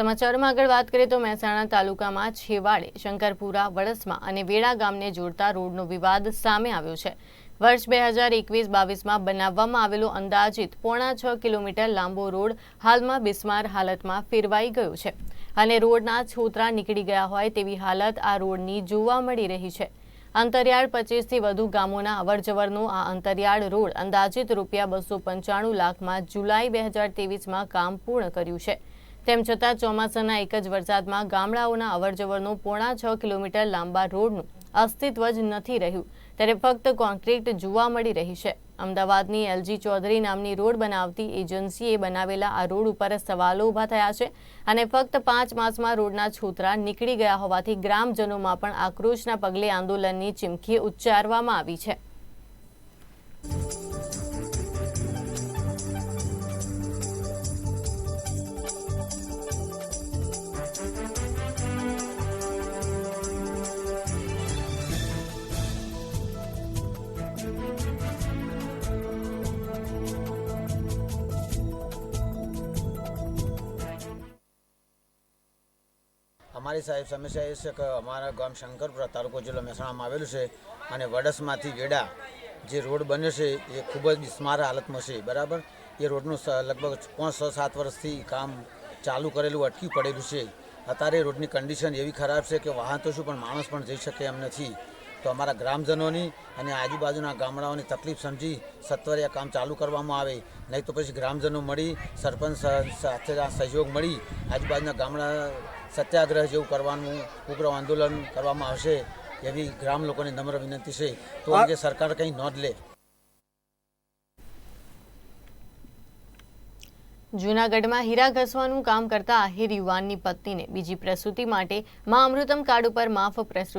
સમાચારમાં આગળ વાત કરીએ તો મહેસાણા તાલુકામાં છેવાડે, શંકરપુરા, વડસમાં અને વેડા ગામને જોડતા રોડનો વિવાદ સામે આવ્યો છે. વર્ષ બે હજાર એકવીસ બાવીસમાં બનાવવામાં આવેલો અંદાજિત પોણા છ કિલોમીટર લાંબો રોડ હાલમાં બિસ્માર હાલતમાં ફેરવાઈ ગયો છે અને રોડના છોતરા નીકળી ગયા હોય તેવી હાલત આ રોડની જોવા મળી રહી છે. અંતરિયાળ પચીસથી વધુ ગામોના અવરજવરનો આ અંતરિયાળ રોડ અંદાજિત રૂપિયા બસો પંચાણું લાખમાં જુલાઈ બે હજાર તેવીસમાં કામ પૂર્ણ કર્યું છે. તેમ છતાં ચોમાસાના એક જ વરસાદમાં ગામડાઓના અવરજવરનું પોણા છ કિલોમીટર લાંબા રોડનું અસ્તિત્વ જ નથી રહ્યું. ત્યારે ફક્ત કોન્ક્રીટ જોવા મળી રહી છે. અમદાવાદની એલજી ચૌધરી નામની રોડ બનાવતી એજન્સીએ બનાવેલા આ રોડ ઉપર સવાલો ઊભા થયા છે અને ફક્ત પાંચ માસમાં રોડના છોતરા નીકળી ગયા હોવાથી ગ્રામજનોમાં પણ આક્રોશના પગલે આંદોલનની ચીમકી ઉચ્ચારવામાં આવી છે. અમારી સાહેબ સમસ્યા એ છે કે અમારા ગામ શંકરપુરા તાલુકો જિલ્લો મહેસાણામાં આવેલું છે અને વડસમાંથી વેડા જે રોડ બન્યો છે એ ખૂબ જ બિસ્માર હાલતમાં છે, બરાબર? એ રોડનું લગભગ પાંચ છ સાત વર્ષથી કામ ચાલુ કરેલું, અટકી પડેલું છે. અત્યારે રોડની કન્ડિશન એવી ખરાબ છે કે વાહન તો શું, પણ માણસ પણ જઈ શકે એમ નથી. તો અમારા ગ્રામજનોની અને આજુબાજુના ગામડાઓની તકલીફ સમજી સત્વરે આ કામ ચાલુ કરવામાં આવે. નહીં તો પછી ગ્રામજનો મળી, સરપંચ સાથે સહયોગ મળી, આજુબાજુના ગામડા સત્યાગ્રહ જેવું કરવાનું ઉગ્ર આંદોલન કરવામાં આવશે એવી ગ્રામ લોકોને નમ્ર વિનંતી છે. તો અંગે સરકાર કંઈ નોંધ લે? જૂનાગઢમાં હીરા ઘસવાનું કામ કરતા આહિર યુવાનની પત્નીને બીજી પ્રસૂતિ માટે મા અમૃતમ કાર્ડ ઉપર માફ પ્રસૂતિ